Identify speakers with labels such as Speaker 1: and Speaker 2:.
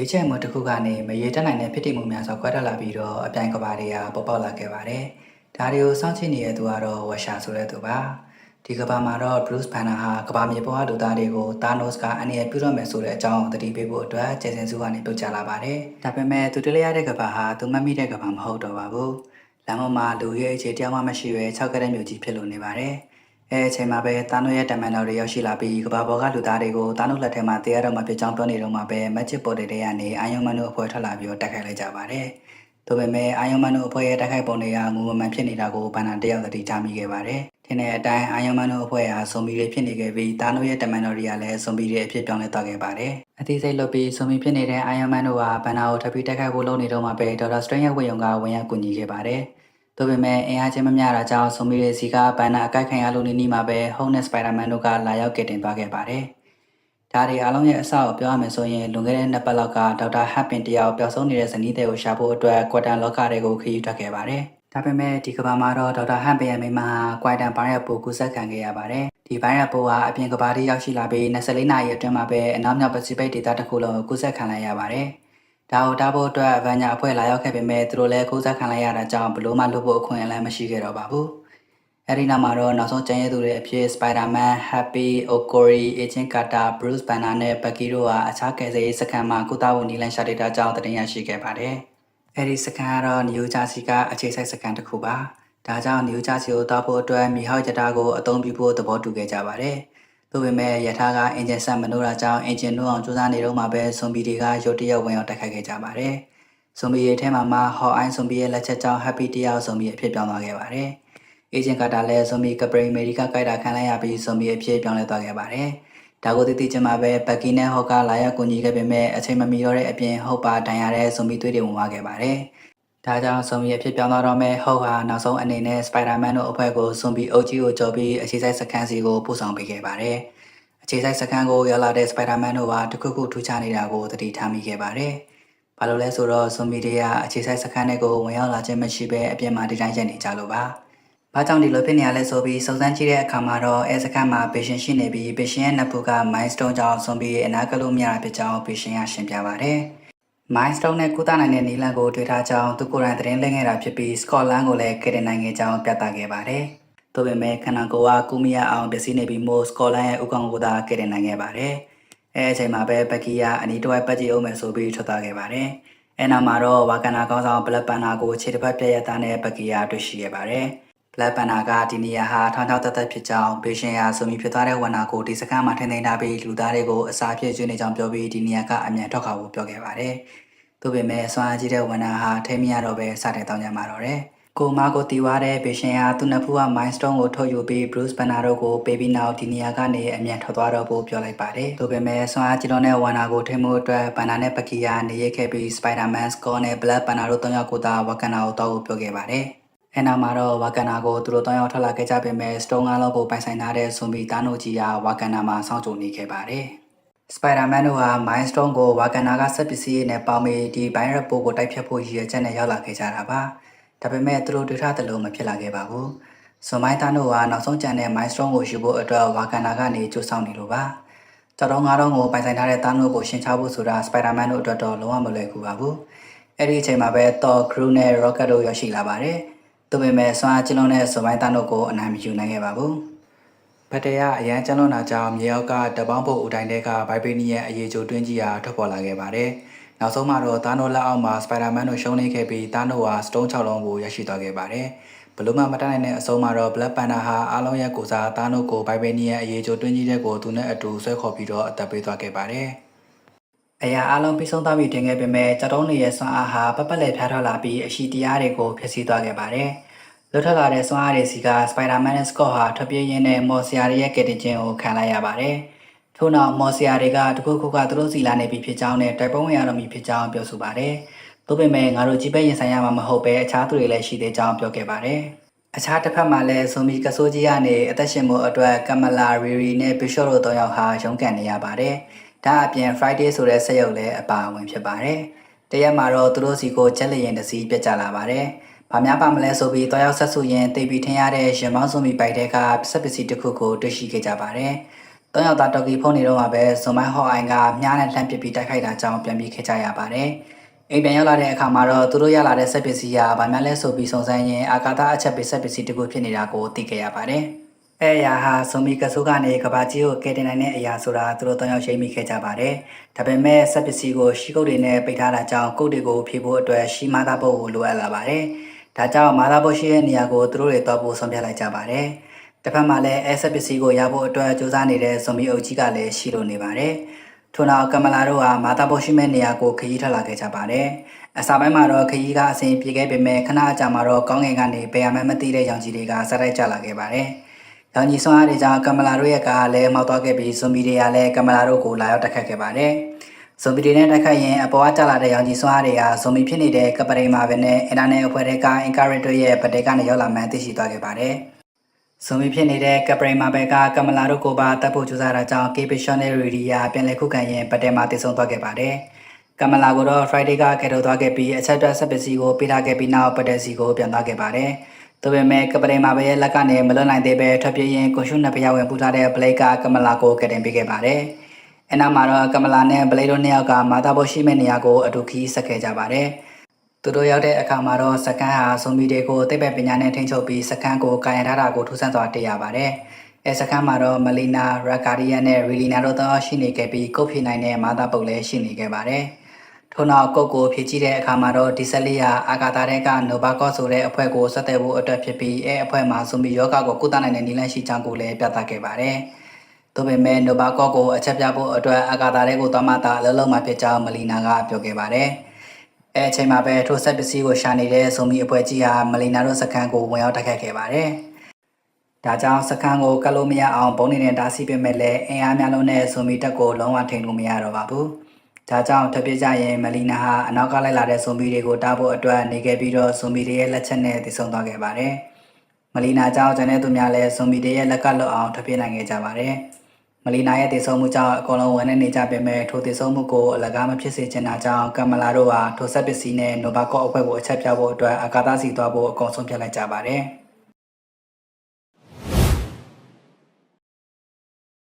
Speaker 1: ရွေးချယ်မှုတစ်ခုကနေမရေတက်နိုင်တဲ့ဖြစ်တည်မှုများစွာခွဲထွက်လာပြီးတော့အပြိုင်ကဘာတွေကပေါ်ပေါက်လာခဲ့ပါတယ်။ဒါတွေကိုစောင့်ကြည့်နေတဲ့သူကတော့ဝါရှာဆိုတဲ့သူပါ။ဒီကဘာမှာတော့ Bruce Banner ဟာကဘာမြေပေါ်ကလူသားတွေကို Thanos ကအန်ရပြုတော့မယ်ဆိုတဲ့အကြောင်းကိုသတိပေးဖို့အတွက်ကျေစင်စုကနေပြုတ်ချလာပါတယ်။ဒါပေမဲ့သူတွေ့ရတဲ့ကဘာဟာသူမမိတဲ့ကဘာမဟုတ်တော့ပါဘူး။လမ်းပေါ်မှာလူရဲ့အခြေတရားမှမရှိဘဲ၆ကရက်မြို့ကြီးဖြစ်လို့နေပါတယ်။ အဲအချိန်မှာပဲတာနိုရဲ့တမန်တော်တွေရောက်ရှိလာပြီးကဘာပေါ်ကလူသားတွေကိုတာနိုလက်ထဲမှာတရားတော်မှာပြကြောင်းပြောနေတော့မှပဲမက်ဂျစ်ပေါ်တွေထဲကနေအာယုံမန်တို့အဖွဲ့ထွက်လာပြီးတော့တက်ခိုက်လိုက်ကြပါတယ်။ဒါပေမဲ့အာယုံမန်တို့အဖွဲ့ရဲ့တက်ခိုက်ပုံတွေကမူမမှန်ဖြစ်နေတာကိုဘန်နာတယောက်သတိထားမိခဲ့ပါတယ်။ထင်းတဲ့အတိုင်းအာယုံမန်တို့အဖွဲ့ဟာဇွန်ဘီတွေဖြစ်နေခဲ့ပြီးတာနိုရဲ့တမန်တော်တွေကလည်းဇွန်ဘီတွေအဖြစ်ပြောင်းလဲသွားခဲ့ပါတယ်။အသေးစိတ်လုပ်ပြီးဇွန်ဘီဖြစ်နေတဲ့အာယုံမန်တို့ဟာဘန်နာကိုထပ်ပြီးတက်ခိုက်ဖို့လုပ်နေတော့မှပဲဒေါက်တာစထရင်းရဲ့ဝေယုံကဝင်ရောက်ကူညီခဲ့ပါတယ်။ ဒါပေမဲ့အင်အားချင်းမမျှတာကြောင့်ဆိုမီရဲ့စီကဘန်နာအကိုက်ခံရလို့နေနေမှာပဲ Home နဲ့ Spider-Man တို့ကလာရောက်ကတင်သွားခဲ့ပါတယ်။ဒါတွေအားလုံးရဲ့အစကိုပြောရမယ်ဆိုရင်လွန်ခဲ့တဲ့နှစ်ပတ်လောက်ကဒေါက်တာဟပ်ပင်တယောက်ပျောက်ဆုံးနေတဲ့ဇနီးတဲ့ကိုရှာဖို့အတွက်ကွာတန်လောကတွေကိုခရီးထွက်ခဲ့ပါတယ်။ဒါပေမဲ့ဒီကမ္ဘာမှာတော့ဒေါက်တာဟပ်ပင်ရဲ့မိမကွာတန်ဘိုင်းရပ်ပိုကူဆက်ခံခဲ့ရပါတယ်။ဒီဘိုင်းရပ်ပိုဟာအပြင်ကမ္ဘာတိရောက်ရှိလာပြီး24နာရီအတွင်းမှာပဲအနောက်မြောက်ပစိဖိတ်ဒေသတစ်ခုလုံးကိုကူဆက်ခံလိုက်ရပါတယ်။ ဒါကိုတားဖို့အတွက်ဗန်ညာအဖွဲ့လာရောက်ခဲ့ပေမဲ့သူတို့လည်းကိုးစားခံလိုက်ရတာကြောင့်ဘလို့မှလုပ်ဖို့အခွင့်အလမ်းမရှိခဲ့တော့ပါဘူး။အဲဒီနောက်မှာတော့နောက်ဆုံးကျန်ရသူတွေအဖြစ် Spider-Man, Happy, Okori, Agent Carter, Bruce Banner နဲ့ Bucky တို့ဟာအခြားကယ်ဆယ်ရေးစခန်းမှာကုသဖို့နီလန်ရှာဒေတာကြောင့်တင်ရရှိခဲ့ပါတယ်။အဲဒီစခန်းကတော့ New Jersey ကအခြေစိုက်စခန်းတစ်ခုပါ။ဒါကြောင့် New Jersey ကိုတောက်ဖို့အတွက်မြေဟောက်ကြတာကိုအသုံးပြုဖို့သဘောတူခဲ့ကြပါတယ်။ ဒါပေမဲ့ယထာကအင်ဂျင်ဆက်မနိုးတာကြောင့်အင်ဂျင်နှိုးအောင်ကြိုးစားနေတော့မှပဲဇွန်ဘီတွေကရုတ်တရက်ဝင်ရောက်တိုက်ခိုက်ခဲ့ကြပါတယ်။ဇွန်ဘီရဲ့ထဲမှာမှဟော့အိုင်းဇွန်ဘီရဲ့လက်ချက်ကြောင့် Happy တယောက်ဇွန်ဘီအဖြစ်ပြောင်းသွားခဲ့ပါတယ်။အေဂျင့်ကတာလည်းဇွန်ဘီကပရိအမေရိကကိုက်တာခံလိုက်ရပြီးဇွန်ဘီအဖြစ်ပြောင်းလဲသွားခဲ့ပါတယ်။ဒါကိုသိသိချင်းမှာပဲဘက်ကီနဲ့ဟော့ကလာရောက်ကူညီခဲ့ပေမဲ့အချိန်မမီတော့တဲ့အပြင်ဟုတ်ပါတန်ရတဲ့ဇွန်ဘီသွေးတွေဝင်သွားခဲ့ပါတယ်။ ဒါကြောင့်ဇွန်ဘီအဖြစ်ပြောင်းသွားတော့မဲ့ဟုတ်ဟာနောက်ဆုံးအနေနဲ့ Spider-Man တို့အဖွဲ့ကိုဇွန်ဘီအုပ်ကြီးကိုကြော်ပြီးအခြေစိုက်စခန်းစီကိုပို့ဆောင်ပေးခဲ့ပါတယ်။အခြေစိုက်စခန်းကိုရောက်လာတဲ့ Spider-Man တို့ဟာတခုခုထူးခြားနေတာကိုသတိထားမိခဲ့ပါတယ်။ဘာလို့လဲဆိုတော့ဇွန်ဘီတွေကအခြေစိုက်စခန်းတွေကိုဝင်ရောက်လာခြင်းမရှိဘဲအပြင်မှာဒီတိုင်းရက်နေကြလို့ပါ။ဘာကြောင့်ဒီလိုဖြစ်နေရလဲဆိုပြီးစုံစမ်းကြည့်တဲ့အခါမှာတော့အဲစခန်းမှာ patient ရှိနေပြီး patient ရဲ့နဖူက milestone ကြောင့်ဇွန်ဘီရဲ့အနာကလို့မရတာဖြစ်ကြောင်း patient ကရှင်းပြပါတယ်။ milestone နဲ့ကုသနိုင်တဲ့နီလန်ကိုတွေ့ထားကြောင်းသူကိုယ်တိုင်သတင်းလင်းခဲ့တာဖြစ်ပြီး Scotland ကိုလည်းကယ်တင်နိုင်ခဲ့ကြောင်းပြသခဲ့ပါတယ်။ဒါပေမဲ့ခန္ဓာကိုယ်ကကူမီယာအောင်ပျက်စီးနေပြီးမို့ Scotland ရဲ့ဥက္ကဋ္ဌကိုသာကယ်တင်နိုင်ခဲ့ပါတယ်။အဲအချိန်မှာပဲဘက်ကီကအနီးတစ်ဝိုက်ပတ်ကြည့်အောင်မယ်ဆိုပြီးထွက်သွားခဲ့ပါတယ်။အဲနောက်မှာတော့ဝါကန်နာကောင်းဆောင်ဘလက်ပန်နာကိုခြေတစ်ဖက်ပြက်ရသားနဲ့ဘက်ကီကတွေ့ရှိခဲ့ပါတယ်။ဘ လက်ပန်နာကဒီနေရာဟာထောင်ချောက်တက်တက်ဖြစ်ကြောင်းဘေရှင်ယာဆိုမီဖြစ်သွားတဲ့ဝန်နာကိုဒီစခန်းမှာထင်သိမ်းထားပြီးလူသားတွေကိုအစာဖြစ်ကျွေးနေကြောင်းပြောပြီးဒီနေရာကအမြန်ထွက်ခွာဖို့ပြောခဲ့ပါတယ်။ဒါပေမဲ့ဆွမ်းအားကြီးတဲ့ဝန်နာဟာထိမရတော့ပဲစတဲ့တောင်းကြမှာတော့တယ်။ကိုမာကိုတီဝါတဲ့ဘေရှင်ယာသူ့နဖူးက milestone ကိုထုတ်ယူပြီး Bruce Banner တို့ကိုပေးပြီးနောက်ဒီနေရာကနေအမြန်ထွက်သွားတော့ဖို့ပြောလိုက်ပါတယ်။ဒါပေမဲ့ဆွမ်းအားကြီးတော့တဲ့ဝန်နာကိုထိမှုအတွက်ဘန်နာနဲ့ပကီယာနေရခဲ့ပြီး Spider-Man, Scott နဲ့ Black Panther တို့၃ယောက်ကိုသာဝကန်နာကိုတောက်ဖို့ပြောခဲ့ပါတယ်။ အဲနောက်မှာတော့ဝါကန်နာကိုသူတို့တောင်းရောက်ထွက်လာခဲ့ကြပေမဲ့စတုံးကားလုံးကိုပိုင်ဆိုင်ထားတဲ့ဇွန်ဘီတာနိုကြီးကဝါကန်နာမှာစောင့်ကြိုနေခဲ့ပါတယ်။ Spider-Man တို့ဟာ Milestone ကိုဝါကန်နာကဆက်ပစ္စည်းနဲ့ပေါင်းပြီးဒီဘိုင်းရပ်ပိုကိုတိုက်ဖြတ်ဖို့ရည်ရွယ်ချက်နဲ့ရောက်လာခဲ့ကြတာပါ။ဒါပေမဲ့သူတို့တွေ့ထားသလိုမဖြစ်လာခဲ့ပါဘူး။ဇွန်မိုင်းတာနိုကနောက်ဆုံးကြံတဲ့ Milestone ကိုယူဖို့အတွက်ဝါကန်နာကနေကြိုးဆောင်နေလို့ပါ။ကြောက်တော့ငါတော့ကိုပိုင်ဆိုင်ထားတဲ့တာနိုကိုရှင်းချဖို့ဆိုတာ Spider-Man တို့အတွက်တော့လုံးဝမလွယ်ကူပါဘူး။အဲ့ဒီအချိန်မှာပဲ Thor, Groot နဲ့ Rocket တို့ရောက်ရှိလာပါတယ်။ ဒါပေမဲ့ဆွမ်းအားကျလုံးတဲ့ဇွန်မိုင်းတာနိုကိုအနိုင်မယူနိုင်ခဲ့ပါဘူး။ဘတ်တရအရန်ကျန်းလွန်တာကြောင့်မြေအောက်ကတပေါင်းပုတ်ဦးတိုင်းတဲကဗိုက်ဘေးနီယံအရေးကြိုတွင်းကြီးဟာထွက်ပေါ်လာခဲ့ပါတယ်။နောက်ဆုံးမှာတော့တာနိုလက်အောက်မှာစပိုင်ဒါမန်တို့ရှုံးနေခဲ့ပြီးတာနိုဟာစတုံး6လုံးကိုရရှိသွားခဲ့ပါတယ်။ဘလို့မှမတတ်နိုင်တဲ့အဆုံးမှာတော့ Black Panther ဟာအားလုံးရဲ့ကိုစားတာနိုကိုဗိုက်ဘေးနီယံအရေးကြိုတွင်းကြီးတဲ့ကိုသူနဲ့အတူဆွဲခေါ်ပြီးတော့အသက်ပေးသွားခဲ့ပါတယ်။ အရာအလုံးပြီးဆုံးသွားပြီတင်ခဲ့ပေမဲ့ကြောက်တုံးနေရဲ့ဆွမ်းအားဟာပပလက်ဖျားထွက်လာပြီးအရှိတရားတွေကိုဖျက်ဆီးသွားခဲ့ပါတယ်။လွတ်ထွက်လာတဲ့ဆွမ်းအားတွေစီကစပိုင်ဒါမန်နဲ့စကော့ဟာထွက်ပြေးရင်းနဲ့မော်ဆီယာရဲ့ကယ်တင်ခြင်းကိုခံလိုက်ရပါတယ်။ထို့နောက်မော်ဆီယာတွေကတခုခုကသူတို့စီလာနေပြီဖြစ်ကြောင်းနဲ့တိုက်ပွဲဝင်ရတော့မည်ဖြစ်ကြောင်းပြောဆိုပါတယ်။သို့ပေမဲ့ငါတို့ကြီးပဲရင်ဆိုင်ရမှာမဟုတ်ပဲအခြားသူတွေလည်းရှိသေးကြောင်းပြောခဲ့ပါတယ်။အခြားတစ်ဖက်မှာလည်းဇိုမီကဆိုးကြီးကနေအသက်ရှင်မှုအတွက်ကမလာရီရီနဲ့ဘီရှော့တို့တောင်းရောက်ဟာရုန်းကန်နေရပါတယ်။ ဒါအပြင် Friday ဆိုတဲ့ဆက်ရုပ်လည်းအပါအဝင်ဖြစ်ပါတယ်။တရက်မှာတော့သူတို့စီကိုချက်လျင်တစ်စီးပြတ်ကျလာပါတယ်။ဘာများပါမလဲဆိုပြီးတောင်းရောက်ဆက်စုရင်တိတ်ပြီးထင်ရတဲ့ရင်မောင်းစုံမီပိုက်တဲ့ကစက်ပစ္စည်းတစ်ခုကိုတွေ့ရှိခဲ့ကြပါတယ်။တသုံးယောက်သားတော်ကီဖုန်းနေတော့မှပဲဇွန်မိုင်းဟော့အိုင်ကမြားနဲ့လှမ်းပစ်ပြီးတိုက်ခိုက်တာကြောင့်ပြန်ပြီးခဲ့ကြရပါတယ်။အိမ်ပြန်ရောက်လာတဲ့အခါမှာတော့သူတို့ရလာတဲ့စက်ပစ္စည်းကဗာများလဲဆိုပြီးစုံစမ်းရင်အာကာသအချက်ပေးစက်ပစ္စည်းတစ်ခုဖြစ်နေတာကိုသိခဲ့ရပါတယ်။ အဲအရာဟာဇွန်မီကဆိုးကနေကဘာကြီးကိုကယ်တင်နိုင်တဲ့အရာဆိုတာသူတို့သုံးယောက်ရှိမိခဲ့ကြပါတယ်။ဒါပေမဲ့စက်ပစ္စည်းကိုရှီကုတ်တွေနဲ့ပိတ်ထားတာကြောင့်ကုတ်တွေကိုဖြေဖို့အတွက်ရှီမာသားပုတ်ကိုလိုအပ်လာပါတယ်။ဒါကြောင့်မာသားပုတ်ရှိတဲ့နေရာကိုသူတို့တွေတော့ပို့ဆုံးဖြတ်လိုက်ကြပါတယ်။တစ်ဖက်မှာလည်းအဲဆက်ပစ္စည်းကိုရဖို့အတွက်စူးစမ်းနေတဲ့ဇွန်မီအုပ်ကြီးကလည်းရှိလို့နေပါတယ်။ထို့နောက်ကမလာတို့ဟာမာသားပုတ်ရှိမဲ့နေရာကိုခရီးထွက်လာခဲ့ကြပါတယ်။အစာပိုင်းမှာတော့ခရီးကအစဉ်ပြေခဲ့ပေမဲ့ခဏအကြာမှာတော့ကောင်းကင်ကနေပေရမမသိတဲ့ရောင်ကြီးတွေကစတိုက်ကြလာခဲ့ပါတယ်။ ရောင်ကြီးစွမ်းအားတွေကြောင့်ကမလာတို့ရဲ့ကားကလည်းမောက်သွားခဲ့ပြီးဇွန်ဘီတွေကလည်းကမလာတို့ကိုလာရောက်တိုက်ခတ်ခဲ့ပါတယ်။ဇွန်ဘီတွေနဲ့တိုက်ခတ်ရင်အပေါ်ကကျလာတဲ့ရောင်ကြီးစွမ်းအားတွေကဇွန်ဘီဖြစ်နေတဲ့ကပရိမာပဲနဲ့အင်တာနက်အဖွဲ့တွေကအင်ကာရက်တို့ရဲ့ပတေကနေရောက်လာမှန်းသိရှိသွားခဲ့ပါတယ်။ဇွန်ဘီဖြစ်နေတဲ့ကပရိမာပဲကကမလာတို့ကိုပါတပ်ဖို့ကြိုးစားတာကြောင့်ကေပီရှော့နယ်ရီဒီယာပြန်လည်ခုခံရင်ပတေမှာတည်ဆုံသွားခဲ့ပါတယ်။ကမလာကိုတော့ Friday ကကဲတော့သွားခဲ့ပြီးအချက်တွက်ဆက်ပစ္စည်းကိုပေးထားခဲ့ပြီးနောက်ပတေစီကိုပြန်သွားခဲ့ပါတယ်။ ဒါပေမဲ့ကပရိမာပဲရဲ့လက်ကနေမလွတ်နိုင်သေးပဲထွက်ပြေးရင်ကွန်ရှုနှစ်ဖျောက်ဝင်ပူထားတဲ့ဘလိတ်ကကမလာကိုကတင်ပေးခဲ့ပါတယ်။အနောက်မှာတော့ကမလာနဲ့ဘလိတ်တို့နှစ်ယောက်ကမာတာဘိုရှိမဲ့နေရာကိုအတူခီးဆက်ခဲ့ကြပါတယ်။သူတို့ရောက်တဲ့အခါမှာတော့စကန်ဟာဇွန်မီတွေကိုသိပ္ပံပညာနဲ့ထိန်းချုပ်ပြီးစကန်ကိုကာယံထားတာကိုထူးဆန်းစွာတွေ့ရပါတယ်။အဲစကန်မှာတော့မလီနာရာကာဒီယန်နဲ့ရီလီနာတို့တော့ရှိနေခဲ့ပြီးကုတ်ဖြေနိုင်တဲ့မာတာပုတ်လည်းရှိနေခဲ့ပါတယ်။ ထို့နောက်ကုတ်ကိုဖြည့်ကြည့်တဲ့အခါမှာတော့ဒီဆက်လေးဟာအာကာသတဲ့ကနိုဘာကော့ဆိုတဲ့အဖွဲ့ကိုဆက်သွယ်ဖို့အတွက်ဖြစ်ပြီးအဲအဖွဲ့မှာဇွန်ဘီယောဂကိုကုသနိုင်တဲ့နည်းလမ်းရှိကြောင်းကိုလည်းပြသခဲ့ပါတယ်။ဒါပေမဲ့နိုဘာကော့ကိုအချက်ပြဖို့အတွက်အာကာသတဲ့ကိုသွားမှသာအလုံးလုံးမှဖြစ်ကြောင်းမလီနာကပြောခဲ့ပါတယ်။အဲအချိန်မှာပဲထိုဆက်ပစ္စည်းကိုရှာနေတဲ့ဇွန်ဘီအဖွဲ့ကြီးဟာမလီနာတို့စခန်းကိုဝင်ရောက်တိုက်ခတ်ခဲ့ပါတယ်။ဒါကြောင့်စခန်းကိုကတ်လို့မရအောင်ဘုံနေနဲ့တားဆီးပေးမဲ့လဲအင်အားများလုံးနဲ့ဇွန်မီတက်ကိုလုံးဝထိန်လို့မရတော့ပါဘူး။ ဒါကြောင့်တပြည့်ကြရင်မလီနာဟာအနောက်ကလိုက်လာတဲ့ဇွန်မီတွေကိုတားဖို့အတွက်နေခဲ့ပြီးတော့ဇွန်မီတွေရဲ့လက်ချက်နဲ့တည်ဆုံသွားခဲ့ပါတယ်။မလီနာကြောင့်ကျန်တဲ့သူများလည်းဇွန်မီတွေရဲ့လက်ကလွတ်အောင်ထွက်ပြေးနိုင်ခဲ့ကြပါတယ်။မလီနာရဲ့တည်ဆုံမှုကြောင့်အကုန်လုံးဝန်နဲ့နေကြပေမဲ့ထိုတည်ဆုံမှုကိုအလကားမဖြစ်စေချင်တာကြောင့်ကမလာတို့ဟာထိုဆက်ပစ္စည်းနဲ့နိုဘာကော့အဖွဲ့ကိုအချက်ပြဖို့အတွက်အာကာသစီသွားဖို့အကုန်ဆုံးဖြတ်လိုက်ကြပါတယ်။